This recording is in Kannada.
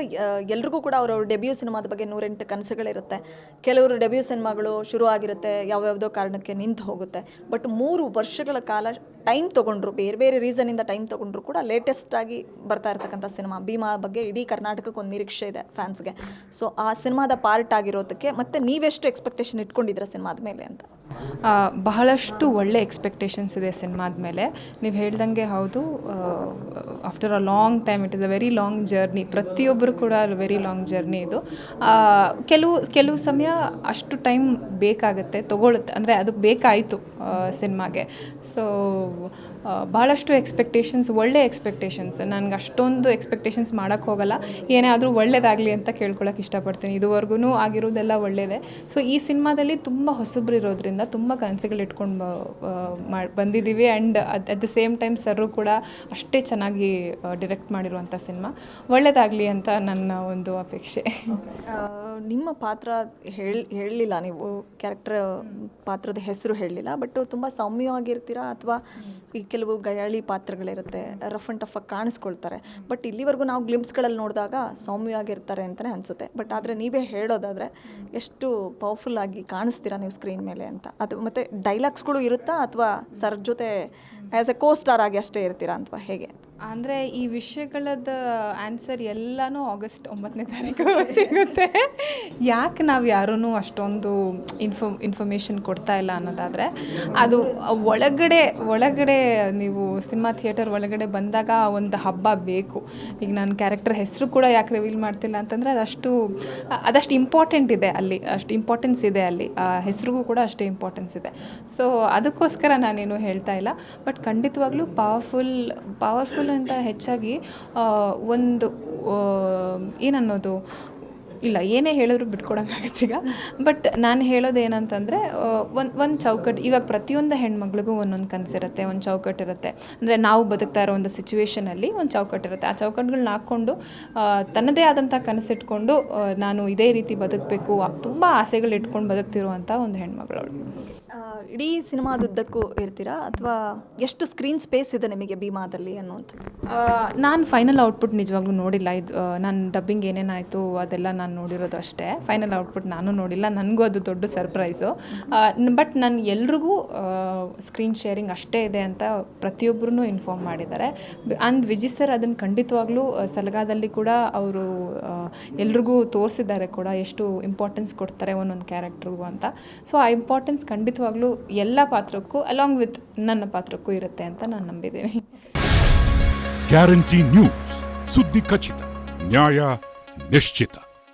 ಅಂದರೆ ಎಲ್ರಿಗೂ ಕೂಡ ಅವರವ್ರ ಡೆಬ್ಯೂ ಸಿನಿಮಾದ ಬಗ್ಗೆ ನೂರೆಂಟು ಕನಸುಗಳಿರುತ್ತೆ. ಕೆಲವರು ಡೆಬ್ಯೂ ಸಿನಿಮಾಗಳು ಶುರು ಆಗಿರುತ್ತೆ ಯಾವ್ಯಾವುದೋ ಕಾರಣಕ್ಕೆ ನಿಂತು ಹೋಗುತ್ತೆ. ಬಟ್ ಮೂರು ವರ್ಷಗಳ ಕಾಲ ಟೈಮ್ ತೊಗೊಂಡ್ರು, ಬೇರೆ ಬೇರೆ ರೀಸನಿಂದ ಟೈಮ್ ತೊಗೊಂಡ್ರು ಕೂಡ ಲೇಟೆಸ್ಟ್ ಆಗಿ ಬರ್ತಾ ಇರ್ತಕ್ಕಂಥ ಸಿನಿಮಾ, ಭೀಮಾ ಬಗ್ಗೆ ಇಡೀ ಕರ್ನಾಟಕಕ್ಕೆ ಒಂದು ನಿರೀಕ್ಷೆ ಇದೆ ಫ್ಯಾನ್ಸ್ಗೆ ಸೊ ಆ ಸಿನಿಮಾದ ಪಾರ್ಟ್ ಆಗಿರೋದಕ್ಕೆ ಮತ್ತು ನೀವೆಷ್ಟು ಎಕ್ಸ್ಪೆಕ್ಟೇಷನ್ ಇಟ್ಕೊಂಡಿದ್ದೀರಾ ಸಿನಿಮಾದ ಮೇಲೆ ಅಂತ? ಬಹಳಷ್ಟು ಒಳ್ಳೆ ಎಕ್ಸ್ಪೆಕ್ಟೇಷನ್ಸ್ ಇದೆ ಸಿನಿಮಾದ ಮೇಲೆ. ನೀವು ಹೇಳ್ದಂಗೆ ಹೌದು after a long time it is a very long journey ಪ್ರತಿಯೊಬ್ಬರು ಕೂಡ ವೆರಿ ಲಾಂಗ್ ಜರ್ನಿ ಇದು. ಕೆಲವು ಕೆಲವು ಸಮಯ ಅಷ್ಟು ಟೈಮ್ ಬೇಕಾಗುತ್ತೆ, ತಗೊಳುತ್ತೆ. ಅಂದರೆ ಅದು ಬೇಕಾಯಿತು ಸಿನಿಮಾಗೆ. ಸೊ ಭಾಳಷ್ಟು ಎಕ್ಸ್ಪೆಕ್ಟೇಷನ್ಸ್ ಒಳ್ಳೆ ಎಕ್ಸ್ಪೆಕ್ಟೇಷನ್ಸ್ ನನಗೆ ಅಷ್ಟೊಂದು ಎಕ್ಸ್ಪೆಕ್ಟೇಷನ್ಸ್ ಮಾಡೋಕ್ಕೆ ಹೋಗಲ್ಲ. ಏನೇ ಆದರೂ ಒಳ್ಳೇದಾಗಲಿ ಅಂತ ಕೇಳ್ಕೊಳ್ಳೋಕೆ ಇಷ್ಟಪಡ್ತೀನಿ. ಇದುವರೆಗೂ ಆಗಿರೋದೆಲ್ಲ ಒಳ್ಳೆಯದೆ ಸೊ ಈ ಸಿನಿಮಾದಲ್ಲಿ ತುಂಬ ಹೊಸಬ್ರು ಇರೋದ್ರಿಂದ ತುಂಬ ಕನಸುಗಳು ಇಟ್ಕೊಂಡು ಮಾಡಿ ಬಂದಿದ್ದೀವಿ and at the same time sir ಕೂಡ ಅಷ್ಟೇ ಚೆನ್ನಾಗಿ ಡಿರೆಕ್ಟ್ ಮಾಡಿರುವಂಥ ಸಿನಿಮಾ. ಒಳ್ಳೆಯದಾಗಲಿ ಅಂತ ನನ್ನ ಒಂದು ಅಪೇಕ್ಷೆ. ನಿಮ್ಮ ಪಾತ್ರ ಹೇಳಿ ಹೇಳಲಿಲ್ಲ ನೀವು. ಕ್ಯಾರೆಕ್ಟರ್ ಪಾತ್ರದ ಹೆಸರು ಹೇಳಲಿಲ್ಲ. ಬಟ್ ತುಂಬ ಸೌಮ್ಯವಾಗಿರ್ತೀರಾ ಅಥವಾ ಈ ಕೆಲವು ಗಯಾಳಿ ಪಾತ್ರಗಳಿರುತ್ತೆ ರಫ್ ಆ್ಯಂಡ್ ಟಫ್ ಆಗಿ ಕಾಣಿಸ್ಕೊಳ್ತಾರೆ. ಬಟ್ ಇಲ್ಲಿವರೆಗೂ ನಾವು ಗ್ಲಿಮ್ಸ್ಗಳಲ್ಲಿ ನೋಡಿದಾಗ ಸೌಮ್ಯವಾಗಿರ್ತಾರೆ ಅಂತಲೇ ಅನಿಸುತ್ತೆ. ಬಟ್ ಆದರೆ ನೀವೇ ಹೇಳೋದಾದರೆ ಎಷ್ಟು ಪವರ್ಫುಲ್ ಆಗಿ ಕಾಣಿಸ್ತೀರಾ ನೀವು ಸ್ಕ್ರೀನ್ ಮೇಲೆ ಅಂತ. ಅದು ಮತ್ತು ಡೈಲಾಗ್ಸ್ಗಳು ಇರುತ್ತಾ ಅಥವಾ ಸರ್ ಜೊತೆ ಆ್ಯಸ್ ಎ ಕೋ ಸ್ಟಾರ್ ಆಗಿ ಅಷ್ಟೇ ಇರ್ತೀರಾ ಅಥವಾ ಹೇಗೆ? ಅಂದರೆ ಈ ವಿಷಯಗಳದ ಆನ್ಸರ್ ಎಲ್ಲನೂ ಆಗಸ್ಟ್ ಒಂಬತ್ತನೇ ತಾರೀಕು ಸಿಗುತ್ತೆ. ಯಾಕೆ ನಾವು ಯಾರೂ ಅಷ್ಟೊಂದು ಇನ್ಫೋ ಇನ್ಫಾರ್ಮೇಷನ್ ಕೊಡ್ತಾ ಇಲ್ಲ ಅನ್ನೋದಾದರೆ, ಅದು ಒಳಗಡೆ ಒಳಗಡೆ ನೀವು ಸಿನಿಮಾ ಥಿಯೇಟರ್ ಒಳಗಡೆ ಬಂದಾಗ ಒಂದು ಹಬ್ಬ ಬೇಕು. ಈಗ ನಾನು ಕ್ಯಾರೆಕ್ಟರ್ ಹೆಸರು ಕೂಡ ಯಾಕೆ ರಿವೀಲ್ ಮಾಡ್ತಿಲ್ಲ ಅಂತಂದರೆ ಅದಷ್ಟು ಅದಷ್ಟು ಇಂಪಾರ್ಟೆಂಟ್ ಇದೆ ಅಲ್ಲಿ, ಅಷ್ಟು ಇಂಪಾರ್ಟೆನ್ಸ್ ಇದೆ ಅಲ್ಲಿ. ಹೆಸರಿಗೂ ಕೂಡ ಅಷ್ಟೇ ಇಂಪಾರ್ಟೆನ್ಸ್ ಇದೆ. ಸೊ ಅದಕ್ಕೋಸ್ಕರ ನಾನೇನು ಹೇಳ್ತಾ ಇಲ್ಲ. ಬಟ್ ಖಂಡಿತವಾಗ್ಲೂ ಪವರ್ಫುಲ್ ಪವರ್ಫುಲ್ ಅಂತ ಹೆಚ್ಚಾಗಿ ಒಂದು ಏನನ್ನೋದು, ಇಲ್ಲ, ಏನೇ ಹೇಳಿದ್ರು ಬಿಟ್ಕೊಡೋಕ್ಕಾಗತ್ತೆ ಈಗ. ಬಟ್ ನಾನು ಹೇಳೋದು ಏನಂತಂದರೆ ಒಂದು ಒಂದು ಚೌಕಟ್ಟು ಇವಾಗ ಪ್ರತಿಯೊಂದು ಹೆಣ್ಮಕ್ಳಿಗೂ ಒಂದೊಂದು ಕನಸಿರುತ್ತೆ ಒಂದು ಚೌಕಟ್ಟು ಇರುತ್ತೆ. ಅಂದರೆ ನಾವು ಬದುಕ್ತಾ ಇರೋ ಒಂದು ಸಿಚುವೇಷನಲ್ಲಿ ಒಂದು ಚೌಕಟ್ಟು ಇರುತ್ತೆ. ಆ ಚೌಕಟ್ಟುಗಳನ್ನ ಹಾಕ್ಕೊಂಡು ತನ್ನದೇ ಆದಂಥ ಕನಸಿಟ್ಕೊಂಡು ನಾನು ಇದೇ ರೀತಿ ಬದುಕಬೇಕು ತುಂಬ ಆಸೆಗಳು ಇಟ್ಕೊಂಡು ಬದುಕ್ತಿರುವಂಥ ಒಂದು ಹೆಣ್ಮಗಳವಳು. ಇಡೀ ಸಿನಿಮಾದುದ್ದಕ್ಕೂ ಇರ್ತೀರಾ? ಅಥವಾ ಎಷ್ಟು ಸ್ಕ್ರೀನ್ ಸ್ಪೇಸ್ ಇದೆ ನಿಮಗೆ ಭೀಮಾದಲ್ಲಿ ಅನ್ನುವಂಥದ್ದು? ನಾನು ಫೈನಲ್ ಔಟ್ಪುಟ್ ನಿಜವಾಗ್ಲೂ ನೋಡಿಲ್ಲ. ಇದು ನಾನು ಡಬ್ಬಿಂಗ್ ಏನೇನಾಯಿತು ಅದೆಲ್ಲ ನಾನು ನೋಡಿರೋದು ಅಷ್ಟೇ. ಫೈನಲ್ ಔಟ್ಪುಟ್ ನಾನು ನೋಡಿಲ್ಲ. ನನಗೂ ಅದು ದೊಡ್ಡ ಸರ್ಪ್ರೈಸು ಬಟ್ ನಾನು ಎಲ್ರಿಗೂ ಸ್ಕ್ರೀನ್ ಶೇರಿಂಗ್ ಅಷ್ಟೇ ಇದೆ ಅಂತ ಪ್ರತಿಯೊಬ್ಬರೂ ಇನ್ಫಾರ್ಮ್ ಮಾಡಿದ್ದಾರೆ. ಆ್ಯಂಡ್ ವಿಜಿ ಸರ್ ಅದನ್ನು ಖಂಡಿತವಾಗ್ಲೂ ಸಲಗಾದಲ್ಲಿ ಕೂಡ ಅವರು ಎಲ್ರಿಗೂ ತೋರಿಸಿದ್ದಾರೆ ಕೂಡ ಎಷ್ಟು ಇಂಪಾರ್ಟೆನ್ಸ್ ಕೊಡ್ತಾರೆ ಒಂದೊಂದು ಕ್ಯಾರೆಕ್ಟ್ರಿಗೂ ಅಂತ. ಸೊ ಆ ಇಂಪಾರ್ಟೆನ್ಸ್ ಖಂಡಿತವಾಗ್ಲೂ ಎಲ್ಲ ಪಾತ್ರಕ್ಕೂ ಅಲಾಂಗ್ ವಿತ್ ನನ್ನ ಪಾತ್ರಕ್ಕೂ ಇರುತ್ತೆ ಅಂತ ನಾನು ನಂಬಿದ್ದೀನಿ. ಗ್ಯಾರಂಟಿ ನ್ಯೂಸ್ ಸುದ್ದಿ ಖಚಿತ ನ್ಯಾಯ ನಿಶ್ಚಿತ